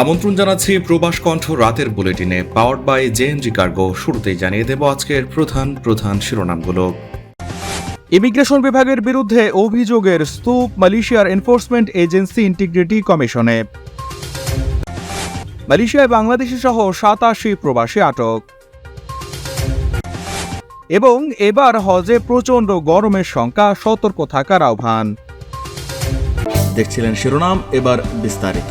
আমন্ত্রণ জানাচ্ছি প্রবাস কণ্ঠ রাতের বুলেটিনে পাওয়ার্ড বাই জেএনজি কার্গো শুরুতেই জানিয়ে দেব আজকের প্রধান প্রধান শিরোনামগুলো। ইমিগ্রেশন বিভাগের বিরুদ্ধে অভিযোগের স্তূপ মালয়েশিয়ার এনফোর্সমেন্ট এজেন্সি ইন্টিগ্রিটি কমিশনে। মালয়েশিয়ায় বাংলাদেশি সহ সাতাশি প্রবাসী আটক। এবং এবার হজে প্রচণ্ড গরমের সংখ্যা সতর্ক থাকার আহ্বান। দেখছিলেন শিরোনাম এবার বিস্তারিত।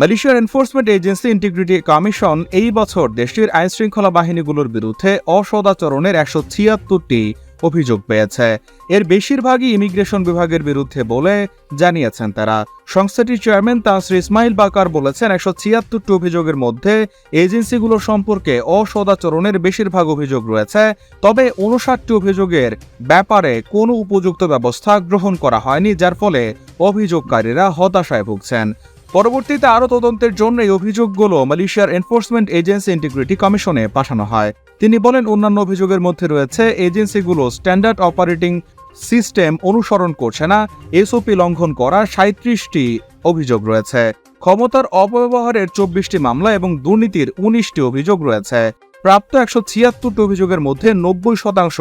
মালয়েশিয়ার এনফোর্সমেন্ট এজেন্সি ইন্টিগ্রিটি কমিশন এই বছর দেশটির আইনশৃঙ্খলা বাহিনীগুলোর বিরুদ্ধে অসদাচরণের একশো ছিয়াত্তরটি অভিযোগ পেয়েছে। এর বেশিরভাগই ইমিগ্রেশন বিভাগের বিরুদ্ধে বলে জানিয়েছেন তারা। সংস্থাটির চেয়ারম্যান তাসরি ইসমাইল বাকার বলেছেন, একশো ছিয়াত্তরটি অভিযোগের মধ্যে এজেন্সিগুলো সম্পর্কে অসদাচরণের বেশিরভাগ অভিযোগ রয়েছে। তবে উনষাটটি অভিযোগের ব্যাপারে কোনো উপযুক্ত ব্যবস্থা গ্রহণ করা হয়নি, যার ফলে অভিযোগকারীরা হতাশায় ভুগছেন। পরবর্তীতে আরও তদন্তের জন্য এই অভিযোগগুলো মালয়েশিয়ার এনফোর্সমেন্ট এজেন্সি ইন্টিগ্রিটি কমিশনে পাঠানো হয়। তিনি বলেন, অন্যান্য অভিযোগের মধ্যে রয়েছে, এজেন্সিগুলো স্ট্যান্ডার্ড অপারেটিং সিস্টেম অনুসরণ করছে না, এসওপি লঙ্ঘন করা সাঁত্রিশটি অভিযোগ রয়েছে। ক্ষমতার অপব্যবহারের চব্বিশটি মামলা এবং দুর্নীতির উনিশটি অভিযোগ রয়েছে। প্রাপ্ত একশো ছিয়াত্তরটি অভিযোগের মধ্যে নব্বই শতাংশ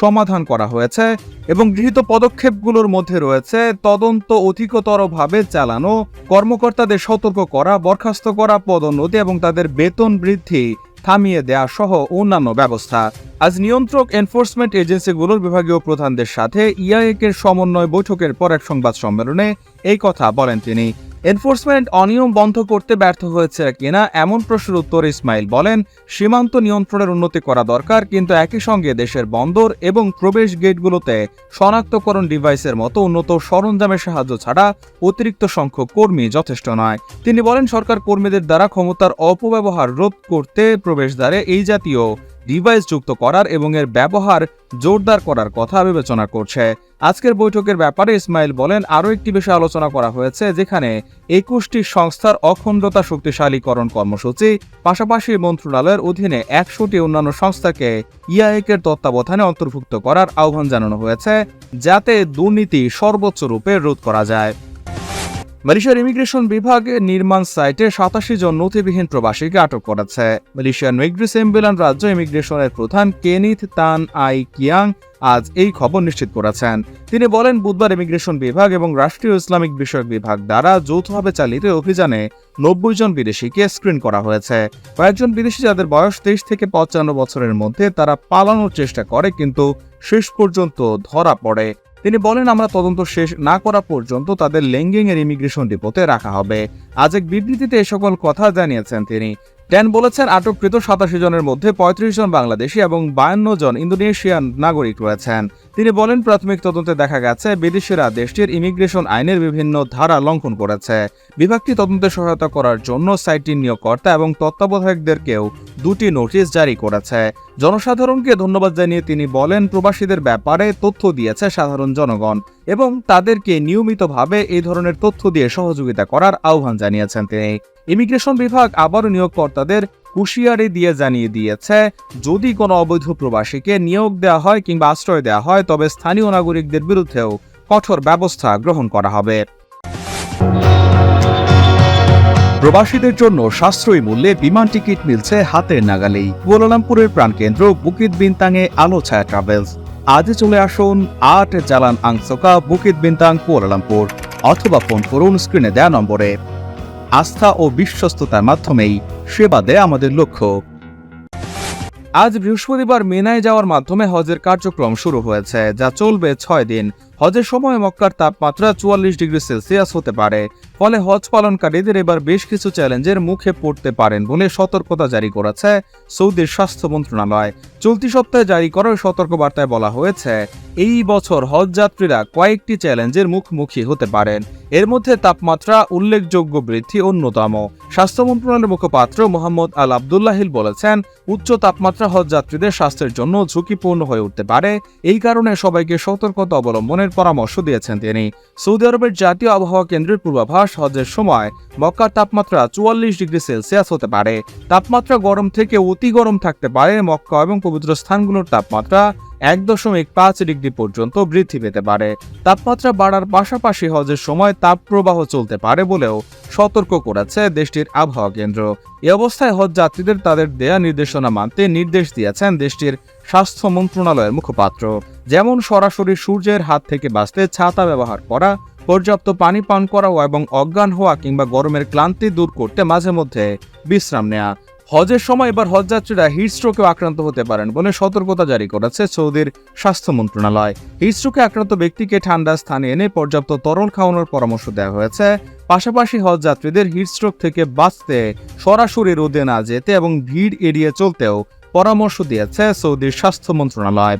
সমাধান করা হয়েছে এবং গৃহীত পদক্ষেপগুলোর মধ্যে রয়েছে তদন্ত অধিকতরভাবে চালানো, কর্মকর্তাদের সতর্ক করা, বরখাস্ত করা পদোন্নতি এবং তাদের বেতন বৃদ্ধি থামিয়ে দেয়া সহ অন্যান্য ব্যবস্থা। আজ নিয়ন্ত্রক এনফোর্সমেন্ট এজেন্সিগুলোর বিভাগীয় প্রধানদের সাথে ইআইএকের সমন্বয় বৈঠকের পর এক সংবাদ সম্মেলনে এই কথা বলেন তিনি। এনফোর্সমেন্ট অনিয়ম বন্ধ করতে ব্যর্থ হয়েছে কিনা এমন প্রশ্নের উত্তর ইসমাইল বলেন, সীমান্ত নিয়ন্ত্রণের উন্নতি করা দরকার, কিন্তু একই সঙ্গে দেশের বন্দর এবং প্রবেশ গেটগুলোতে শনাক্তকরণ ডিভাইসের মতো উন্নত সরঞ্জামের সাহায্য ছাড়া অতিরিক্ত সংখ্যক কর্মী যথেষ্ট নয়। তিনি বলেন, সরকার কর্মীদের দ্বারা ক্ষমতার অপব্যবহার রোধ করতে প্রবেশদ্বারে এই জাতীয় ডিভাইস যুক্ত করার এবং এর ব্যবহার জোরদার করার কথা বিবেচনা করছে। আজকের বৈঠকের ব্যাপারে ইসমাইল বলেন, আরও একটি বিষয়ে আলোচনা করা হয়েছে, যেখানে একুশটি সংস্থার অখণ্ডতা শক্তিশালীকরণ কর্মসূচি, পাশাপাশি মন্ত্রণালয়ের অধীনে একশোটি অন্যান্য সংস্থাকে ইআইএকের তত্ত্বাবধানে অন্তর্ভুক্ত করার আহ্বান জানানো হয়েছে, যাতে দুর্নীতি সর্বোচ্চ রূপে রোধ করা যায়। মালয়েশিয়ার ইমিগ্রেশন বিভাগ নির্মাণ সাইটে সাতাশি জন নথিবিহীন প্রবাসীকে আটক করেছে। মালয়েশিয়ার নেগ্রি সেম্বিলান রাজ্য ইমিগ্রেশনের প্রধান কেনিথ তান আই কিয়াং আজ এই খবর নিশ্চিত করেছেন। তিনি বলেন, বুধবার ইমিগ্রেশন বিভাগ এবং রাষ্ট্রীয় ইসলামিক বিষয়ক বিভাগ দ্বারা যৌথভাবে চালিত অভিযানে নব্বই জন বিদেশিকে স্ক্রিন করা হয়েছে। কয়েকজন বিদেশি যাদের বয়স তেইশ থেকে পঞ্চান্ন বছরের মধ্যে, তারা পালানোর চেষ্টা করে, কিন্তু শেষ পর্যন্ত ধরা পড়ে। তিনি বলেন, আমরা তদন্ত শেষ না করা পর্যন্ত তাদের লেঙ্গিং এর ইমিগ্রেশন ডিপোতে রাখা হবে। আজ এক বিবৃতিতে এ সকল কথা জানিয়েছেন তিনি। ট্যান বলেছেন, আটককৃত সাতাশি জনের মধ্যে পঁয়ত্রিশ জন বাংলাদেশি এবং বায়ান্ন জন ইন্দোনেশিয়ান নাগরিক রয়েছেন। তিনি বলেন, প্রাথমিক তদন্তে দেখা গেছে, বিদেশিরা দেশটির ইমিগ্রেশন আইনের বিভিন্ন ধারা লঙ্ঘন করেছে। বিভাগটি তদন্তে সহায়তা করার জন্য সাইটটির নিয়োগকর্তা এবং তত্ত্বাবধায়কদেরকেও দুটি নোটিশ জারি করেছে। জনসাধারণকে ধন্যবাদ জানিয়ে তিনি বলেন, প্রবাসীদের ব্যাপারে তথ্য দিয়েছে সাধারণ জনগণ এবং তাদেরকে নিয়মিতভাবে এই ধরনের তথ্য দিয়ে সহযোগিতা করার আহ্বান জানিয়েছেন তিনি। ইমিগ্রেশন বিভাগ আবারও নিয়োগকর্তাদের হুঁশিয়ারি দিয়ে জানিয়ে দিয়েছে, যদি কোনো অবৈধ প্রবাসীকে নিয়োগ দেওয়া হয় কিংবা আশ্রয় দেওয়া হয়, তবে স্থানীয় নাগরিকদের বিরুদ্ধেও কঠোর ব্যবস্থা গ্রহণ করা হবে। প্রবাসীদের জন্য সাশ্রয়ী মূল্যে বিমান টিকিট মিলছে হাতের নাগালেই। কুয়ালালামপুরের প্রাণকেন্দ্র বুকিত বিনতাংয়ে আলো ছায়া ট্রাভেলস আজই চলে আসুন আট Jalan Angsoka Bukit Bintang Kuala Lumpur, অথবা ফোন করুন স্ক্রিনে দেয়া নম্বরে। আস্থা ও বিশ্বস্ততার মাধ্যমেই সেবা দেয় আমাদের লক্ষ্য। আজ বৃহস্পতিবার মেনায় যাওয়ার মাধ্যমে হজের কার্যক্রম শুরু হয়েছে, যা চলবে ছয় দিন। হজের সময় মক্কার তাপমাত্রা চুয়াল্লিশ ডিগ্রি সেলসিয়াস হতে পারে। ফলে হজ পালনকারীদের এবার বেশ কিছু চ্যালেঞ্জের মুখে পড়তে পারেন বলে সতর্কতা জারি করেছে সৌদির স্বাস্থ্য মন্ত্রণালয়। চলতি সপ্তাহে জারি করা সতর্কবার্তায় বলা হয়েছে, এই বছর হজ যাত্রীরা কয়েকটি চ্যালেঞ্জের মুখোমুখি হতে পারেন। এর মধ্যে তাপমাত্রা, উল্লেখযোগ্য বৃদ্ধি অন্যতম। স্বাস্থ্য মন্ত্রণালয়ের মুখপাত্র মোহাম্মদ আল আবদুল্লাহিল বলেছেন, উচ্চ তাপমাত্রা হজ যাত্রীদের স্বাস্থ্যের জন্য ঝুঁকিপূর্ণ হয়ে উঠতে পারে। এই কারণে সবাইকে সতর্কতা অবলম্বনের পরামর্শ দিয়েছেন তিনি। সৌদি আরবের জাতীয় আবহাওয়া কেন্দ্রের পূর্বাভাস হজের সময় মক্কার তাপমাত্রা চুয়াল্লিশ ডিগ্রি সেলসিয়াস হতে পারে। তাপমাত্রা গরম থেকে অতি গরম থাকতে পারে। মক্কা এবং পবিত্র স্থানগুলোর তাপমাত্রা এক দশমিক পাঁচ ডিগ্রি পর্যন্ত বৃদ্ধি পেতে পারে। তাপমাত্রা বাড়ার পাশাপাশি হজের সময় তাপপ্রবাহ চলতে পারে বলেও সতর্ক করেছে দেশটির আবহাওয়া কেন্দ্র। এ অবস্থায় হজ যাত্রীদের তাদের দেয়া নির্দেশনা মানতে নির্দেশ দিয়েছেন দেশটির স্বাস্থ্য মন্ত্রণালয়ের মুখপাত্র। যেমন সরাসরি সূর্যের হাত থেকে বাঁচতে ছাতা ব্যবহার করা, পর্যাপ্ত পানি পান করা এবং অজ্ঞান হওয়া কিংবা গরমের ক্লান্তি দূর করতে মাঝে মধ্যে বিশ্রাম নেওয়া হজের সময় এবার হজযাত্রীরা হিটস্ট্রোকেও আক্রান্ত হতে পারেন বলে সতর্কতা জারি করেছে সৌদির স্বাস্থ্য মন্ত্রণালয়। হিটস্ট্রোকে আক্রান্ত ব্যক্তিকে ঠান্ডা স্থানে এনে পর্যাপ্ত তরল খাওয়ানোর পরামর্শ দেওয়া হয়েছে। পাশাপাশি হজযাত্রীদের হিটস্ট্রোক থেকে বাঁচতে সরাসরি রোদে না যেতে এবং ভিড় এড়িয়ে চলতেও পরামর্শ দিয়েছে সৌদির স্বাস্থ্য মন্ত্রণালয়।